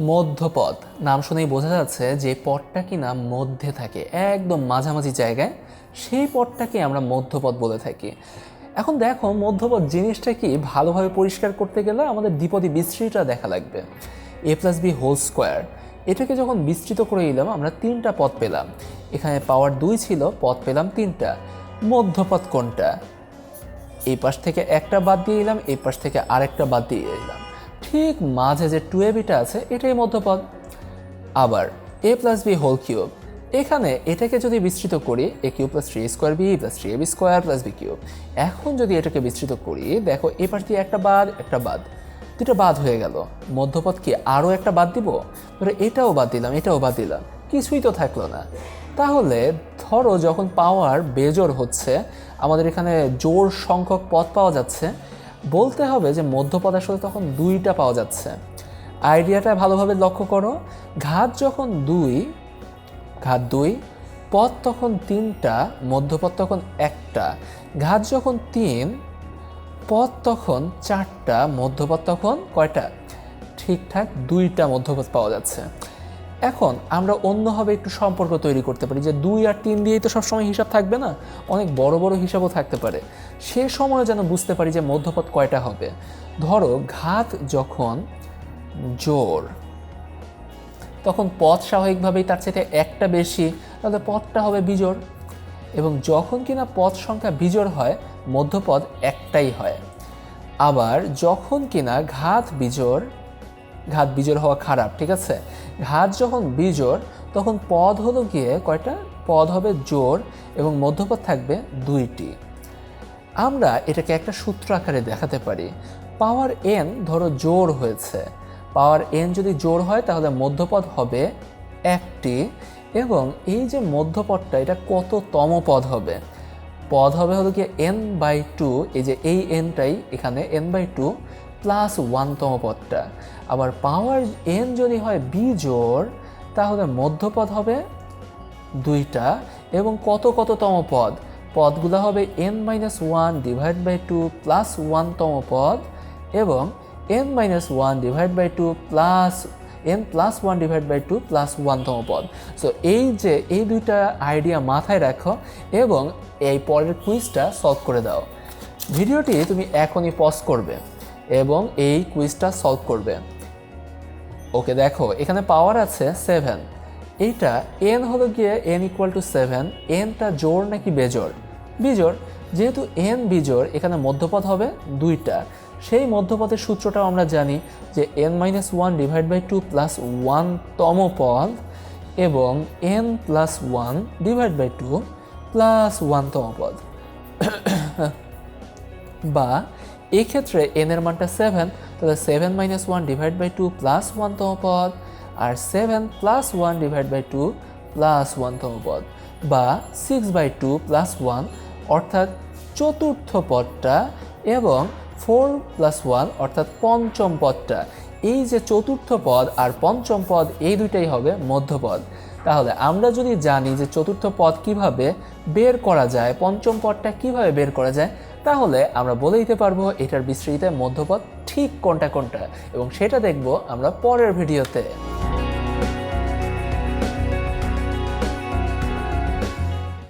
মধ্যপদ নাম শুনেই বোঝা যাচ্ছে যে পদটা কিনা মধ্যে থাকে। একদম মাঝামাঝি জায়গায় সেই পদটাকে আমরা মধ্যপদ বলে থাকি। এখন দেখো মধ্যপদ জিনিসটা কি? ভালোভাবে পরিষ্কার করতে গেলে আমাদের দ্বিপদী বিস্তৃতিটা দেখা লাগবে। A plus B whole square. এটাকে যখন বিস্তৃত করে দিলাম আমরা তিনটা পদ পেলাম। এখানে পাওয়ার দুই ছিল পদ পেলাম তিনটা। মধ্যপথ কোনটা? এই পাশ থেকে একটা বাদ দিয়ে এলাম, এই পাশ থেকে আরেকটা বাদ দিয়ে দিলাম ঠিক মাঝে যে টু বিটা আছে, এটাই মধ্যপদ। আবার, A plus B whole cube. এখানে এটাকে যদি বিস্তৃত করি, A cube plus three square B plus three B square plus B cube. এখন যদি এটাকে বিস্তৃত করি, দেখো এ পাশ দিয়ে একটা বাদ একটা বাদ। দুটো বাদ হয়ে গেল। মধ্যপদ কি আরও একটা বাদ দিব? ধরো এটাও বাদ দিলাম, এটাও বাদ দিলাম। কিছুই তো থাকল না। তাহলে ধরো যখন পাওয়ার বেজোর হচ্ছে, আমাদের এখানে জোর সংখ্যক পথ পাওয়া যাচ্ছে বলতে হবে যে মধ্যপদ আসলে তখন দুইটা পাওয়া যাচ্ছে। আইডিয়াটা ভালোভাবে লক্ষ্য করো। ঘাত যখন দুই, ঘাত দুই, পদ তখন তিনটা, মধ্যপদ তখন একটা। ঘাত যখন তিন, পদ তখন চারটা, মধ্যপদ তখন কয়টা? ঠিকঠাক দুইটা মধ্যপদ পাওয়া যাচ্ছে। এখন আমরা অন্যভাবে একটু সম্পর্ক তৈরি করতে পারি যে দুই আর তিন দিয়েই তো সবসময় হিসাব থাকবে না, অনেক বড় বড় হিসাবও থাকতে পারে। সে সময় যেন বুঝতে পারি যে মধ্যপথ কয়টা হবে। ধরো ঘাত যখন জোর, তখন পথ স্বাভাবিকভাবেই তার সাথে একটা বেশি, তাহলে পথটা হবে বিজোড়। এবং যখন কিনা পথ সংখ্যা বিজোড় হয় মধ্যপদ একটাই হয়। আবার যখন কিনা ঘাত বিজোড় ঘাত বিজোড় হওয়া খারাপ, ঠিক আছে? ঘাত যখন বিজোড়, তখন পদ হলো গিয়ে কয়টা? পদ হবে জোর এবং মধ্যপদ থাকবে দুইটি। আমরা এটাকে একটা সূত্র আকারে দেখাতে পারি। পাওয়ার এন ধরো জোর হয়েছে। পাওয়ার এন যদি জোর হয়, তাহলে মধ্যপদ হবে একটি এবং এই যে মধ্যপদটা, এটা কততম পদ হবে? পদ হবে হলো কি এন বাই টু এই যে এই এনটাই এখানে এন বাই টু প্লাস ওয়ানতম পদটা। আবার পাওয়ার এন যদি হয় বি জোর তাহলে মধ্যপদ হবে দুইটা এবং কত কততম পদ? পদগুলো হবে N minus one divide by two plus ওয়ানতম পদ এবং N minus one divide by two plus N plus one divide by two plus ওয়ানতম পদ। সো এই যে, এই দুইটা আইডিয়া মাথায় রাখো এবং এই পরের কুইজটা সলভ করে দাও। ভিডিওটি তুমি এখনই পজ করবে। এবং এই কুইজটা সলভ করবে। ওকে, দেখো, এখানে পাওয়ার আছে সেভেন এইটা এন হলো গিয়ে এন ইকুয়াল টু সেভেন এনটা জোর নাকি বেজোর বিজোর যেহেতু এন বিজোর এখানে মধ্যপদ হবে দুইটা। সেই মধ্যপদের সূত্রটাও আমরা জানি যে N minus one divide by two plus ওয়ানতম পদ এবং N plus one divide by two plus ওয়ানতম পদ। বা এক্ষেত্রে এন এর মানটা সেভেন তাহলে seven minus one divide by two plus ওয়ানতম পদ, আর seven plus one divide by two plus ওয়ানতম পদ, বা six by two plus one অর্থাৎ চতুর্থ পদটা এবং ফোর প্লাস ওয়ান অর্থাৎ পঞ্চম পদটা। এই যে চতুর্থ পদ আর পঞ্চম পদ, এই দুইটাই হবে মধ্যপদ। তাহলে আমরা যদি জানি যে চতুর্থ পদ কীভাবে বের করা যায়, পঞ্চম পদটা কীভাবে বের করা যায়, তাহলে আমরা বলে দিতে পারব এটার বিস্তৃতিতে মধ্যপথ ঠিক কোনটা কোনটা এবং সেটা দেখব আমরা পরের ভিডিওতে।